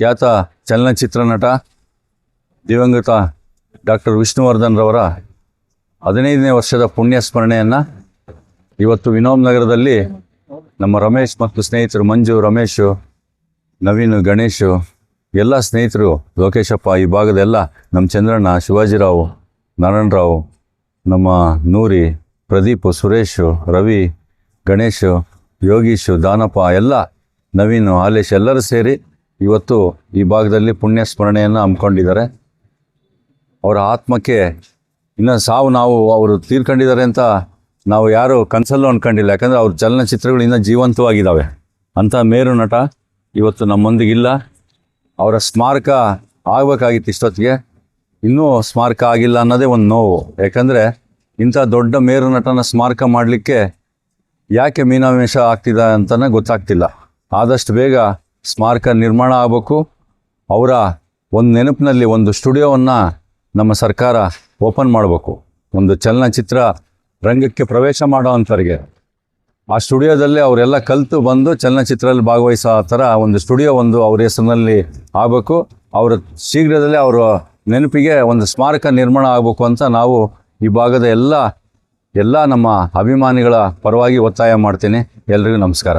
ಖ್ಯಾತ ಚಲನಚಿತ್ರ ನಟ, ದಿವಂಗತ ಡಾಕ್ಟರ್ ವಿಷ್ಣುವರ್ಧನ್ ರವರ ಹದಿನೈದನೇ ವರ್ಷದ ಪುಣ್ಯ ಸ್ಮರಣೆಯನ್ನು ಇವತ್ತು ವಿನೋಮ್ ನಗರದಲ್ಲಿ ನಮ್ಮ ರಮೇಶ್ ಮತ್ತು ಸ್ನೇಹಿತರು ಮಂಜು, ರಮೇಶು, ನವೀನ್, ಗಣೇಶು, ಎಲ್ಲ ಸ್ನೇಹಿತರು, ಲೋಕೇಶಪ್ಪ, ಈ ಭಾಗದೆಲ್ಲ ನಮ್ಮ ಚಂದ್ರಣ್ಣ, ಶಿವಾಜಿರಾವ್, ನಾರಾಯಣರಾವ್, ನಮ್ಮ ನೂರಿ, ಪ್ರದೀಪ್, ಸುರೇಶು, ರವಿ, ಗಣೇಶು, ಯೋಗೀಶು, ದಾನಪ್ಪ, ಎಲ್ಲ ನವೀನು, ಹಾಲೇಶ್ ಎಲ್ಲರೂ ಸೇರಿ ಇವತ್ತು ಈ ಭಾಗದಲ್ಲಿ ಪುಣ್ಯ ಸ್ಮರಣೆಯನ್ನು ಹಮ್ಮಿಕೊಂಡಿದ್ದಾರೆ. ಅವರ ಆತ್ಮಕ್ಕೆ ಇನ್ನು ಸಾವು ನಾವು, ಅವರು ತೀರ್ಕೊಂಡಿದ್ದಾರೆ ಅಂತ ನಾವು ಯಾರು ಕನಸಲ್ಲೂ ಅಂದ್ಕೊಂಡಿಲ್ಲ ಯಾಕಂದರೆ ಅವ್ರ ಚಲನಚಿತ್ರಗಳು ಇನ್ನೂ ಜೀವಂತವಾಗಿದ್ದಾವೆ. ಅಂಥ ಮೇರು ನಟ ಇವತ್ತು ನಮ್ಮೊಂದಿಗಿಲ್ಲ. ಅವರ ಸ್ಮಾರಕ ಆಗಬೇಕಾಗಿತ್ತು ಇಷ್ಟೊತ್ತಿಗೆ. ಇನ್ನೂ ಸ್ಮಾರಕ ಆಗಿಲ್ಲ ಅನ್ನೋದೇ ಒಂದು ನೋವು. ಯಾಕಂದರೆ ಇಂಥ ದೊಡ್ಡ ಮೇರು ನಟನ ಸ್ಮಾರಕ ಮಾಡಲಿಕ್ಕೆ ಯಾಕೆ ಮೀನಾಮೇಷ ಆಗ್ತಿದೆ ಅಂತಲೇ ಗೊತ್ತಾಗ್ತಿಲ್ಲ. ಆದಷ್ಟು ಬೇಗ ಸ್ಮಾರಕ ನಿರ್ಮಾಣ ಆಗಬೇಕು. ಅವರ ಒಂದು ನೆನಪಿನಲ್ಲಿ ಒಂದು ಸ್ಟುಡಿಯೋವನ್ನು ನಮ್ಮ ಸರ್ಕಾರ ಓಪನ್ ಮಾಡಬೇಕು. ಒಂದು ಚಲನಚಿತ್ರ ರಂಗಕ್ಕೆ ಪ್ರವೇಶ ಮಾಡೋ ಅಂಥವ್ರಿಗೆ ಆ ಸ್ಟುಡಿಯೋದಲ್ಲೇ ಅವರೆಲ್ಲ ಕಲಿತು ಬಂದು ಚಲನಚಿತ್ರದಲ್ಲಿ ಭಾಗವಹಿಸೋ ಥರ ಒಂದು ಸ್ಟುಡಿಯೋ ಒಂದು ಅವ್ರ ಹೆಸರಿನಲ್ಲಿ ಆಗಬೇಕು. ಅವರ ಶೀಘ್ರದಲ್ಲೇ ಅವರ ನೆನಪಿಗೆ ಒಂದು ಸ್ಮಾರಕ ನಿರ್ಮಾಣ ಆಗಬೇಕು ಅಂತ ನಾವು ಈ ಭಾಗದ ಎಲ್ಲ ಎಲ್ಲ ನಮ್ಮ ಅಭಿಮಾನಿಗಳ ಪರವಾಗಿ ಒತ್ತಾಯ ಮಾಡ್ತೀನಿ. ಎಲ್ರಿಗೂ ನಮಸ್ಕಾರ.